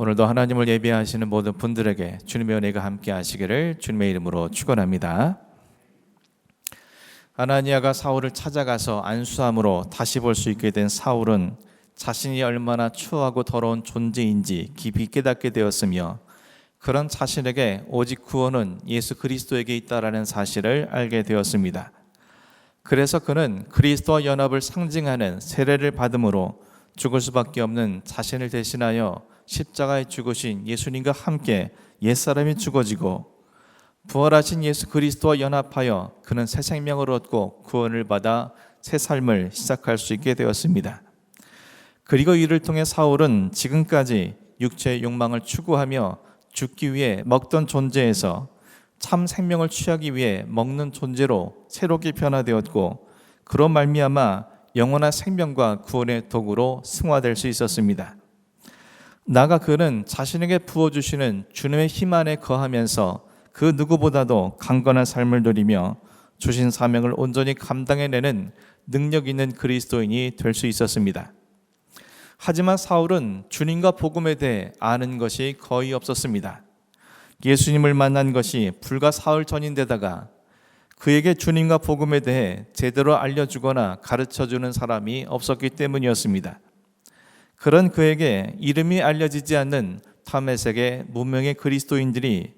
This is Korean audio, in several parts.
오늘도 하나님을 예배하시는 모든 분들에게 주님의 은혜가 함께 하시기를 주님의 이름으로 축원합니다. 아나니아가 사울을 찾아가서 안수함으로 다시 볼 수 있게 된 사울은 자신이 얼마나 추하고 더러운 존재인지 깊이 깨닫게 되었으며 그런 자신에게 오직 구원은 예수 그리스도에게 있다라는 사실을 알게 되었습니다. 그래서 그는 그리스도와 연합을 상징하는 세례를 받음으로 죽을 수밖에 없는 자신을 대신하여 십자가에 죽으신 예수님과 함께 옛사람이 죽어지고 부활하신 예수 그리스도와 연합하여 그는 새 생명을 얻고 구원을 받아 새 삶을 시작할 수 있게 되었습니다. 그리고 이를 통해 사울은 지금까지 육체의 욕망을 추구하며 죽기 위해 먹던 존재에서 참 생명을 취하기 위해 먹는 존재로 새롭게 변화되었고 그런 말미암아 영원한 생명과 구원의 도구로 승화될 수 있었습니다. 나가 그는 자신에게 부어 주시는 주님의 힘 안에 거하면서 그 누구보다도 강건한 삶을 누리며 주신 사명을 온전히 감당해내는 능력 있는 그리스도인이 될 수 있었습니다. 하지만 사울은 주님과 복음에 대해 아는 것이 거의 없었습니다. 예수님을 만난 것이 불과 사흘 전인데다가 그에게 주님과 복음에 대해 제대로 알려주거나 가르쳐 주는 사람이 없었기 때문이었습니다. 그런 그에게 이름이 알려지지 않는 탐메색의 무명의 그리스도인들이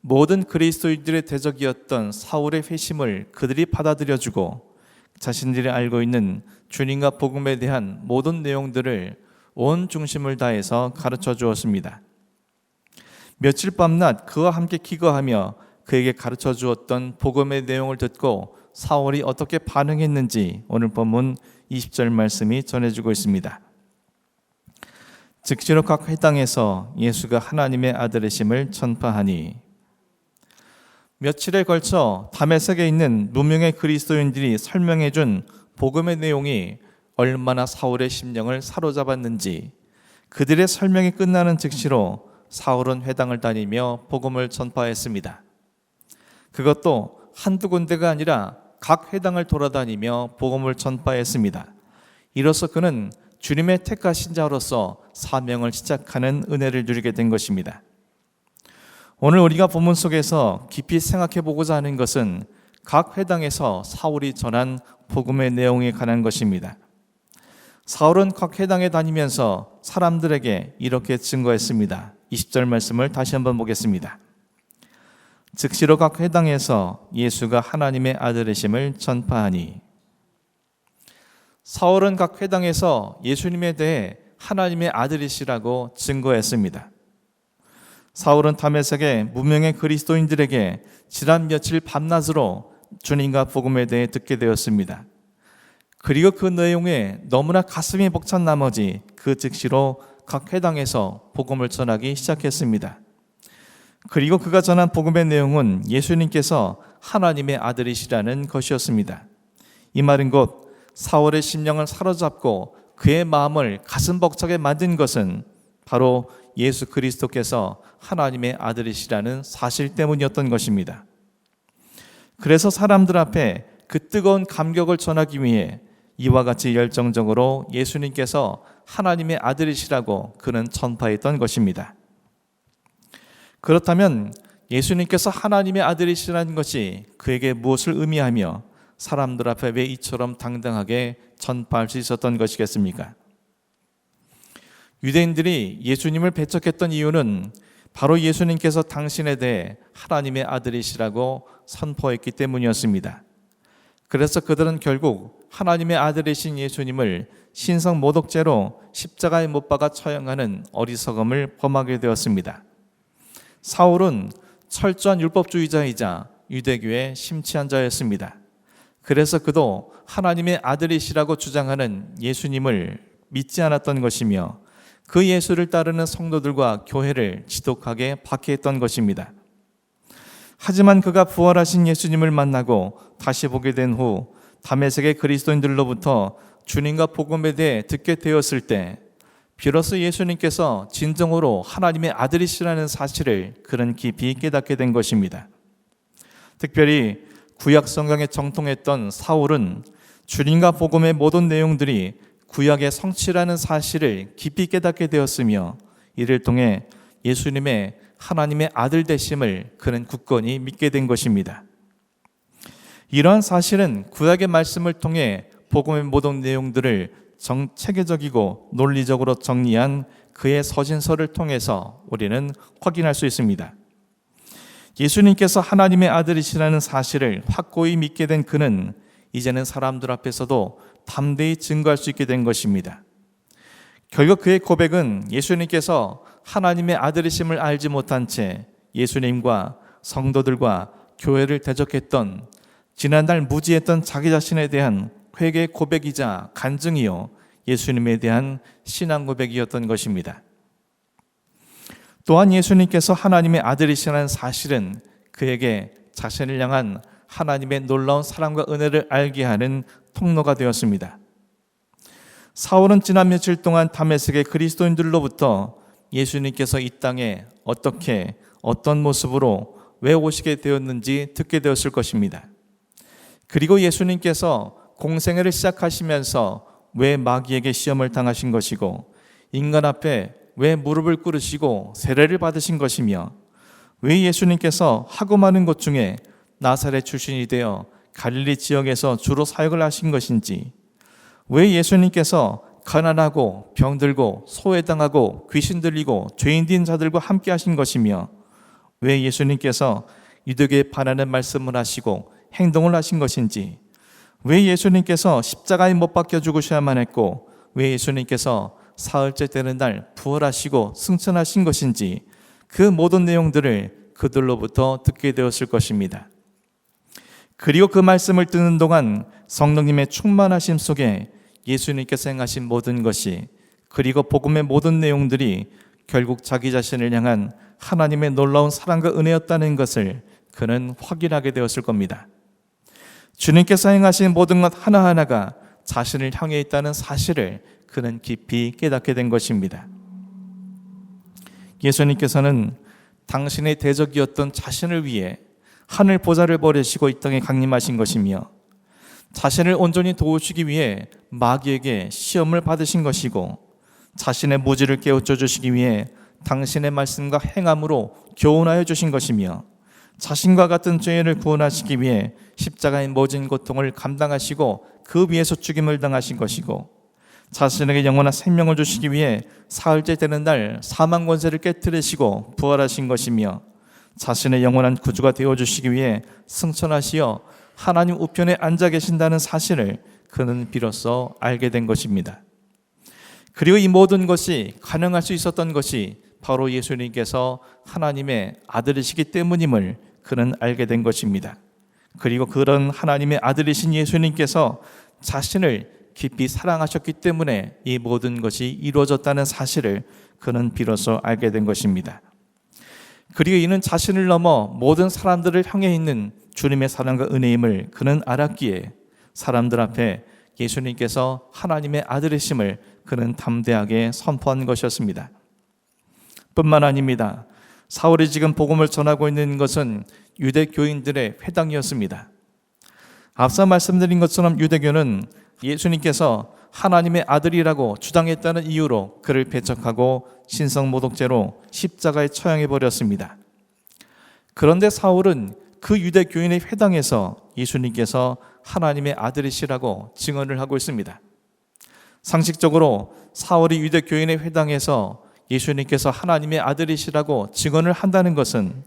모든 그리스도인들의 대적이었던 사울의 회심을 그들이 받아들여주고 자신들이 알고 있는 주님과 복음에 대한 모든 내용들을 온 중심을 다해서 가르쳐 주었습니다. 며칠 밤낮 그와 함께 기거하며 그에게 가르쳐 주었던 복음의 내용을 듣고 사울이 어떻게 반응했는지 오늘 본문 20절 말씀이 전해주고 있습니다. 즉시로 각 회당에서 예수가 하나님의 아들이심을 전파하니 며칠에 걸쳐 다메섹에 있는 무명의 그리스도인들이 설명해 준 복음의 내용이 얼마나 사울의 심령을 사로잡았는지 그들의 설명이 끝나는 즉시로 사울은 회당을 다니며 복음을 전파했습니다. 그것도 한두 군데가 아니라 각 회당을 돌아다니며 복음을 전파했습니다. 이로써 그는 주님의 택하신 자로서 사명을 시작하는 은혜를 누리게 된 것입니다. 오늘 우리가 본문 속에서 깊이 생각해 보고자 하는 것은 각 회당에서 사울이 전한 복음의 내용에 관한 것입니다. 사울은 각 회당에 다니면서 사람들에게 이렇게 증거했습니다. 20절 말씀을 다시 한번 보겠습니다. 즉시로 각 회당에서 예수가 하나님의 아들이심을 전파하니 사울은 각 회당에서 예수님에 대해 하나님의 아들이시라고 증거했습니다. 사울은 다메섹의 무명의 그리스도인들에게 지난 며칠 밤낮으로 주님과 복음에 대해 듣게 되었습니다. 그리고 그 내용에 너무나 가슴이 벅찬 나머지 그 즉시로 각 회당에서 복음을 전하기 시작했습니다. 그리고 그가 전한 복음의 내용은 예수님께서 하나님의 아들이시라는 것이었습니다. 이 말은 곧 사울의 심령을 사로잡고 그의 마음을 가슴 벅차게 만든 것은 바로 예수 그리스도께서 하나님의 아들이시라는 사실 때문이었던 것입니다. 그래서 사람들 앞에 그 뜨거운 감격을 전하기 위해 이와 같이 열정적으로 예수님께서 하나님의 아들이시라고 그는 전파했던 것입니다. 그렇다면 예수님께서 하나님의 아들이시라는 것이 그에게 무엇을 의미하며 사람들 앞에 왜 이처럼 당당하게 전파할 수 있었던 것이겠습니까? 유대인들이 예수님을 배척했던 이유는 바로 예수님께서 당신에 대해 하나님의 아들이시라고 선포했기 때문이었습니다. 그래서 그들은 결국 하나님의 아들이신 예수님을 신성 모독죄로 십자가에 못 박아 처형하는 어리석음을 범하게 되었습니다. 사울은 철저한 율법주의자이자 유대교의 심취한 자였습니다. 그래서 그도 하나님의 아들이시라고 주장하는 예수님을 믿지 않았던 것이며 그 예수를 따르는 성도들과 교회를 지독하게 박해했던 것입니다. 하지만 그가 부활하신 예수님을 만나고 다시 보게 된 후 담에색의 그리스도인들로부터 주님과 복음에 대해 듣게 되었을 때 비로소 예수님께서 진정으로 하나님의 아들이시라는 사실을 그런 깊이 깨닫게 된 것입니다. 특별히 구약 성경에 정통했던 사울은 주님과 복음의 모든 내용들이 구약의 성취라는 사실을 깊이 깨닫게 되었으며 이를 통해 예수님의 하나님의 아들 되심을 그는 굳건히 믿게 된 것입니다. 이러한 사실은 구약의 말씀을 통해 복음의 모든 내용들을 정 체계적이고 논리적으로 정리한 그의 서신서를 통해서 우리는 확인할 수 있습니다. 예수님께서 하나님의 아들이시라는 사실을 확고히 믿게 된 그는 이제는 사람들 앞에서도 담대히 증거할 수 있게 된 것입니다. 결국 그의 고백은 예수님께서 하나님의 아들이심을 알지 못한 채 예수님과 성도들과 교회를 대적했던 지난달 무지했던 자기 자신에 대한 회개 고백이자 간증이요 예수님에 대한 신앙 고백이었던 것입니다. 또한 예수님께서 하나님의 아들이시라는 사실은 그에게 자신을 향한 하나님의 놀라운 사랑과 은혜를 알게 하는 통로가 되었습니다. 사울은 지난 며칠 동안 다메섹의 그리스도인들로부터 예수님께서 이 땅에 어떻게 어떤 모습으로 왜 오시게 되었는지 듣게 되었을 것입니다. 그리고 예수님께서 공생애를 시작하시면서 왜 마귀에게 시험을 당하신 것이고 인간 앞에 왜 무릎을 꿇으시고 세례를 받으신 것이며 왜 예수님께서 하고 많은 것 중에 나사렛 출신이 되어 갈릴리 지역에서 주로 사역을 하신 것인지 왜 예수님께서 가난하고 병들고 소외당하고 귀신 들리고 죄인 된 자들과 함께 하신 것이며 왜 예수님께서 유대교에 반하는 말씀을 하시고 행동을 하신 것인지 왜 예수님께서 십자가에 못 박혀 죽으셔야만 했고 왜 예수님께서 사흘째 되는 날 부활하시고 승천하신 것인지 그 모든 내용들을 그들로부터 듣게 되었을 것입니다. 그리고 그 말씀을 듣는 동안 성령님의 충만하심 속에 예수님께서 행하신 모든 것이 그리고 복음의 모든 내용들이 결국 자기 자신을 향한 하나님의 놀라운 사랑과 은혜였다는 것을 그는 확인하게 되었을 겁니다. 주님께서 행하신 모든 것 하나하나가 자신을 향해 있다는 사실을 그는 깊이 깨닫게 된 것입니다. 예수님께서는 당신의 대적이었던 자신을 위해 하늘 보좌를 버리시고 이 땅에 강림하신 것이며 자신을 온전히 도우시기 위해 마귀에게 시험을 받으신 것이고 자신의 무지를 깨우쳐 주시기 위해 당신의 말씀과 행함으로 교훈하여 주신 것이며 자신과 같은 죄인을 구원하시기 위해 십자가의 모진 고통을 감당하시고 그 위에서 죽임을 당하신 것이고 자신에게 영원한 생명을 주시기 위해 사흘째 되는 날 사망 권세를 깨뜨리시고 부활하신 것이며 자신의 영원한 구주가 되어 주시기 위해 승천하시어 하나님 우편에 앉아 계신다는 사실을 그는 비로소 알게 된 것입니다. 그리고 이 모든 것이 가능할 수 있었던 것이 바로 예수님께서 하나님의 아들이시기 때문임을 그는 알게 된 것입니다. 그리고 그런 하나님의 아들이신 예수님께서 자신을 깊이 사랑하셨기 때문에 이 모든 것이 이루어졌다는 사실을 그는 비로소 알게 된 것입니다. 그리고 이는 자신을 넘어 모든 사람들을 향해 있는 주님의 사랑과 은혜임을 그는 알았기에 사람들 앞에 예수님께서 하나님의 아들이심을 그는 담대하게 선포한 것이었습니다. 뿐만 아닙니다. 사울이 지금 복음을 전하고 있는 것은 유대 교인들의 회당이었습니다. 앞서 말씀드린 것처럼 유대교는 예수님께서 하나님의 아들이라고 주장했다는 이유로 그를 배척하고 신성 모독죄로 십자가에 처형해 버렸습니다. 그런데 사울은 그 유대 교인의 회당에서 예수님께서 하나님의 아들이시라고 증언을 하고 있습니다. 상식적으로 사울이 유대 교인의 회당에서 예수님께서 하나님의 아들이시라고 증언을 한다는 것은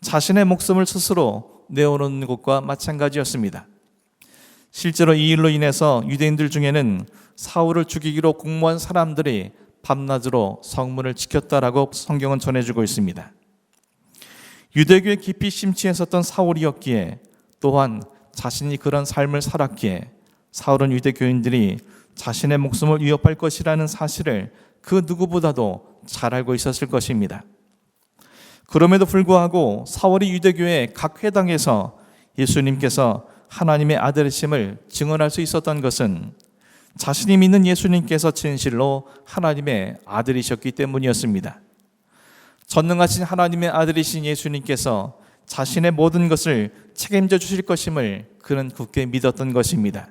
자신의 목숨을 스스로 내어놓는 것과 마찬가지였습니다. 실제로 이 일로 인해서 유대인들 중에는 사울을 죽이기로 공모한 사람들이 밤낮으로 성문을 지켰다라고 성경은 전해주고 있습니다. 유대교에 깊이 심취했었던 사울이었기에 또한 자신이 그런 삶을 살았기에 사울은 유대교인들이 자신의 목숨을 위협할 것이라는 사실을 그 누구보다도 잘 알고 있었을 것입니다. 그럼에도 불구하고 사울이 유대교의 각 회당에서 예수님께서 하나님의 아들이심을 증언할 수 있었던 것은 자신이 믿는 예수님께서 진실로 하나님의 아들이셨기 때문이었습니다. 전능하신 하나님의 아들이신 예수님께서 자신의 모든 것을 책임져 주실 것임을 그는 굳게 믿었던 것입니다.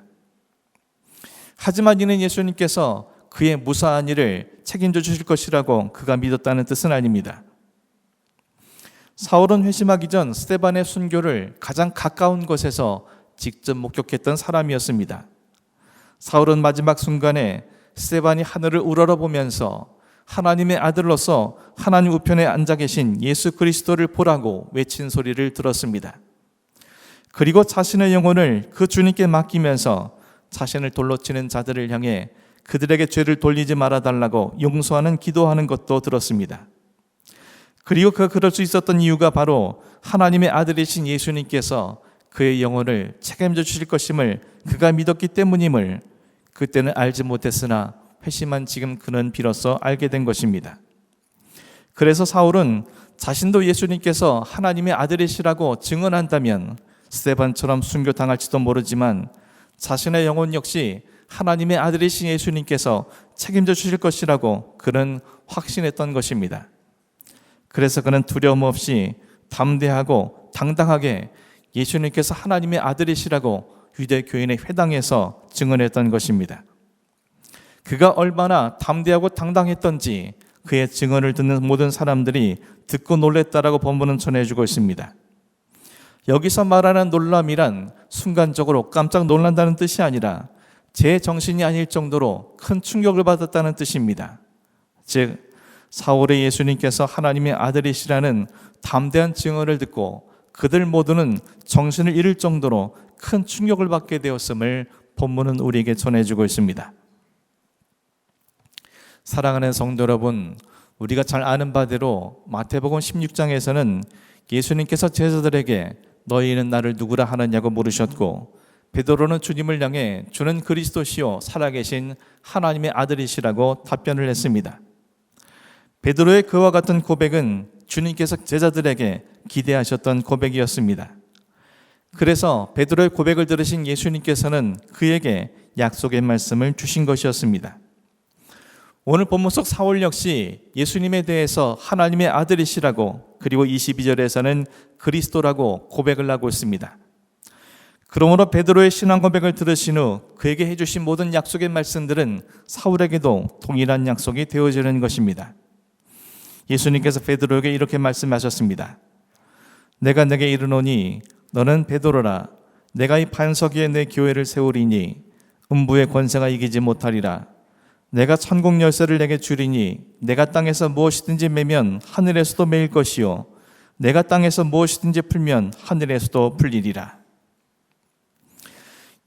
하지만 이는 예수님께서 그의 무사한 일을 책임져 주실 것이라고 그가 믿었다는 뜻은 아닙니다. 사울은 회심하기 전 스테반의 순교를 가장 가까운 곳에서 직접 목격했던 사람이었습니다. 사울은 마지막 순간에 스테반이 하늘을 우러러보면서 하나님의 아들로서 하나님 우편에 앉아 계신 예수 그리스도를 보라고 외친 소리를 들었습니다. 그리고 자신의 영혼을 그 주님께 맡기면서 자신을 돌로 치는 자들을 향해 그들에게 죄를 돌리지 말아 달라고 용서하는 기도하는 것도 들었습니다. 그리고 그가 그럴 수 있었던 이유가 바로 하나님의 아들이신 예수님께서 그의 영혼을 책임져 주실 것임을 그가 믿었기 때문임을 그때는 알지 못했으나 회심한 지금 그는 비로소 알게 된 것입니다. 그래서 사울은 자신도 예수님께서 하나님의 아들이시라고 증언한다면 스테반처럼 순교당할지도 모르지만 자신의 영혼 역시 하나님의 아들이신 예수님께서 책임져 주실 것이라고 그는 확신했던 것입니다. 그래서 그는 두려움 없이 담대하고 당당하게 예수님께서 하나님의 아들이시라고 유대 교인의 회당에서 증언했던 것입니다. 그가 얼마나 담대하고 당당했던지 그의 증언을 듣는 모든 사람들이 듣고 놀랬다라고 본문은 전해주고 있습니다. 여기서 말하는 놀람이란 순간적으로 깜짝 놀란다는 뜻이 아니라 제 정신이 아닐 정도로 큰 충격을 받았다는 뜻입니다. 즉 사울의 예수님께서 하나님의 아들이시라는 담대한 증언을 듣고 그들 모두는 정신을 잃을 정도로 큰 충격을 받게 되었음을 본문은 우리에게 전해주고 있습니다. 사랑하는 성도 여러분, 우리가 잘 아는 바대로 마태복음 16장에서는 예수님께서 제자들에게 너희는 나를 누구라 하느냐고 물으셨고 베드로는 주님을 향해 주는 그리스도시요 살아계신 하나님의 아들이시라고 답변을 했습니다. 베드로의 그와 같은 고백은 주님께서 제자들에게 기대하셨던 고백이었습니다. 그래서 베드로의 고백을 들으신 예수님께서는 그에게 약속의 말씀을 주신 것이었습니다. 오늘 본문 속 사울 역시 예수님에 대해서 하나님의 아들이시라고 그리고 22절에서는 그리스도라고 고백을 하고 있습니다. 그러므로 베드로의 신앙 고백을 들으신 후 그에게 해주신 모든 약속의 말씀들은 사울에게도 동일한 약속이 되어지는 것입니다. 예수님께서 베드로에게 이렇게 말씀하셨습니다. 내가 내게 이르노니 너는 베드로라. 내가 이 반석 위에 내 교회를 세우리니 음부의 권세가 이기지 못하리라. 내가 천국 열쇠를 내게 주리니 내가 땅에서 무엇이든지 매면 하늘에서도 매일 것이요. 내가 땅에서 무엇이든지 풀면 하늘에서도 풀리리라.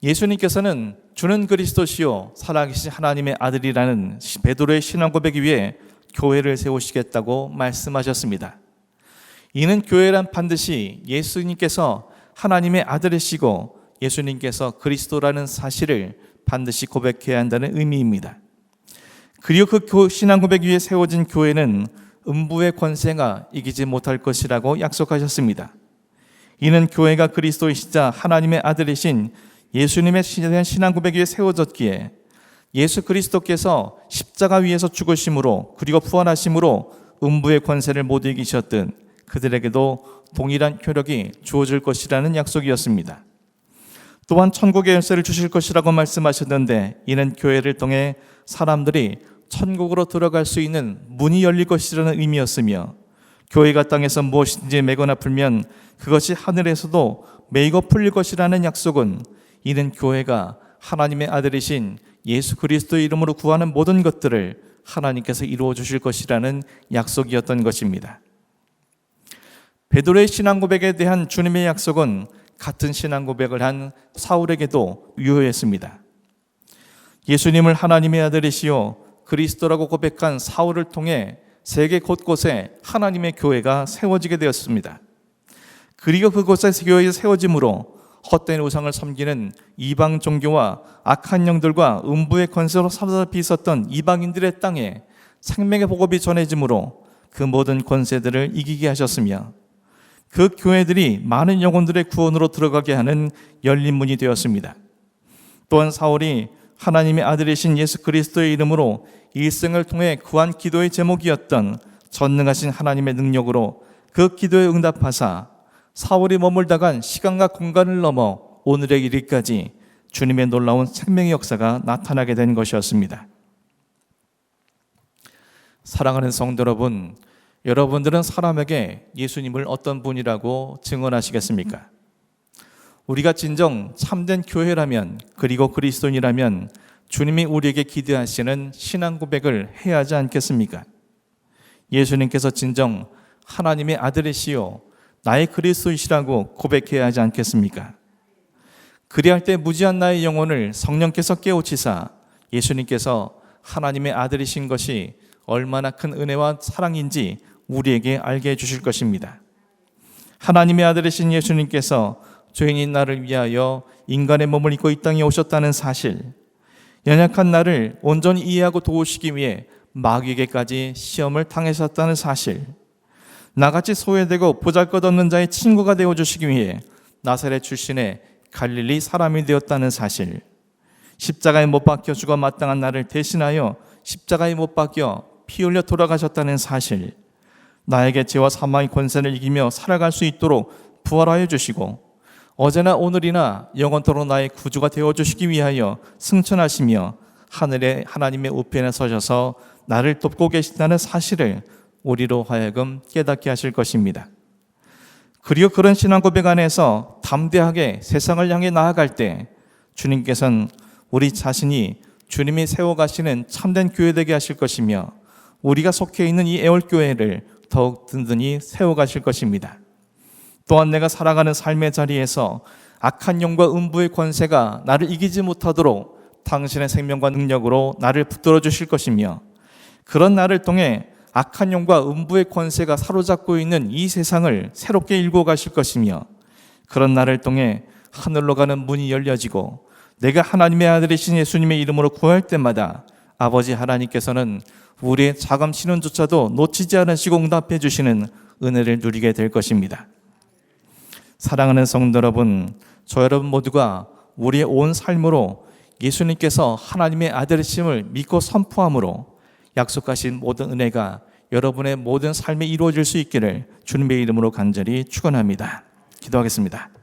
예수님께서는 주는 그리스도시요 살아계신 하나님의 아들이라는 베드로의 신앙 고백 위에 교회를 세우시겠다고 말씀하셨습니다. 이는 교회란 반드시 예수님께서 하나님의 아들이시고 예수님께서 그리스도라는 사실을 반드시 고백해야 한다는 의미입니다. 그리고 그 신앙 고백 위에 세워진 교회는 음부의 권세가 이기지 못할 것이라고 약속하셨습니다. 이는 교회가 그리스도이시자 하나님의 아들이신 예수님의 신앙 고백 위에 세워졌기에 예수 그리스도께서 십자가 위에서 죽으심으로 그리고 부활하심으로 음부의 권세를 못 이기셨던 그들에게도 동일한 효력이 주어질 것이라는 약속이었습니다. 또한 천국의 열쇠를 주실 것이라고 말씀하셨는데 이는 교회를 통해 사람들이 천국으로 들어갈 수 있는 문이 열릴 것이라는 의미였으며 교회가 땅에서 무엇이든지 매거나 풀면 그것이 하늘에서도 매이고 풀릴 것이라는 약속은 이는 교회가 하나님의 아들이신 예수 그리스도의 이름으로 구하는 모든 것들을 하나님께서 이루어 주실 것이라는 약속이었던 것입니다. 베드로의 신앙 고백에 대한 주님의 약속은 같은 신앙 고백을 한 사울에게도 유효했습니다. 예수님을 하나님의 아들이시요 그리스도라고 고백한 사울을 통해 세계 곳곳에 하나님의 교회가 세워지게 되었습니다. 그리고 그곳에 교회에 세워짐으로 헛된 우상을 섬기는 이방 종교와 악한 영들과 음부의 권세로 사로잡히 있었던 이방인들의 땅에 생명의 복음이 전해짐으로 그 모든 권세들을 이기게 하셨으며 그 교회들이 많은 영혼들의 구원으로 들어가게 하는 열린 문이 되었습니다. 또한 사울이 하나님의 아들이신 예수 그리스도의 이름으로 일생을 통해 구한 기도의 제목이었던 전능하신 하나님의 능력으로 그 기도에 응답하사 사울이 머물다간 시간과 공간을 넘어 오늘의 일까지 주님의 놀라운 생명의 역사가 나타나게 된 것이었습니다. 사랑하는 성도 여러분, 여러분들은 사람에게 예수님을 어떤 분이라고 증언하시겠습니까? 우리가 진정 참된 교회라면 그리고 그리스도인이라면 주님이 우리에게 기대하시는 신앙 고백을 해야 하지 않겠습니까? 예수님께서 진정 하나님의 아들이시요 나의 그리스도이시라고 고백해야 하지 않겠습니까? 그리할 때 무지한 나의 영혼을 성령께서 깨우치사 예수님께서 하나님의 아들이신 것이 얼마나 큰 은혜와 사랑인지 우리에게 알게 해 주실 것입니다. 하나님의 아들이신 예수님께서 죄인인 나를 위하여 인간의 몸을 입고 이 땅에 오셨다는 사실, 연약한 나를 온전히 이해하고 도우시기 위해 마귀에게까지 시험을 당하셨다는 사실, 나같이 소외되고 보잘것없는 자의 친구가 되어 주시기 위해 나사렛 출신의 갈릴리 사람이 되었다는 사실, 십자가에 못 박혀 죽어 마땅한 나를 대신하여 십자가에 못 박혀 피 흘려 돌아가셨다는 사실, 나에게 죄와 사망의 권세를 이기며 살아갈 수 있도록 부활하여 주시고 어제나 오늘이나 영원토록 나의 구주가 되어 주시기 위하여 승천하시며 하늘의 하나님의 우편에 서셔서 나를 돕고 계신다는 사실을 우리로 하여금 깨닫게 하실 것입니다. 그리고 그런 신앙 고백 안에서 담대하게 세상을 향해 나아갈 때 주님께서는 우리 자신이 주님이 세워가시는 참된 교회 되게 하실 것이며 우리가 속해 있는 이 애월교회를 더욱 든든히 세워가실 것입니다. 또한 내가 살아가는 삶의 자리에서 악한 영과 음부의 권세가 나를 이기지 못하도록 당신의 생명과 능력으로 나를 붙들어 주실 것이며 그런 나를 통해 악한 영과 음부의 권세가 사로잡고 있는 이 세상을 새롭게 일고 가실 것이며 그런 나를 통해 하늘로 가는 문이 열려지고 내가 하나님의 아들이신 예수님의 이름으로 구할 때마다 아버지 하나님께서는 우리의 자감 신원조차도 놓치지 않으시고 응답해 주시는 은혜를 누리게 될 것입니다. 사랑하는 성도 여러분, 저 여러분 모두가 우리의 온 삶으로 예수님께서 하나님의 아들이심을 믿고 선포함으로 약속하신 모든 은혜가 여러분의 모든 삶에 이루어질 수 있기를 주님의 이름으로 간절히 축원합니다. 기도하겠습니다.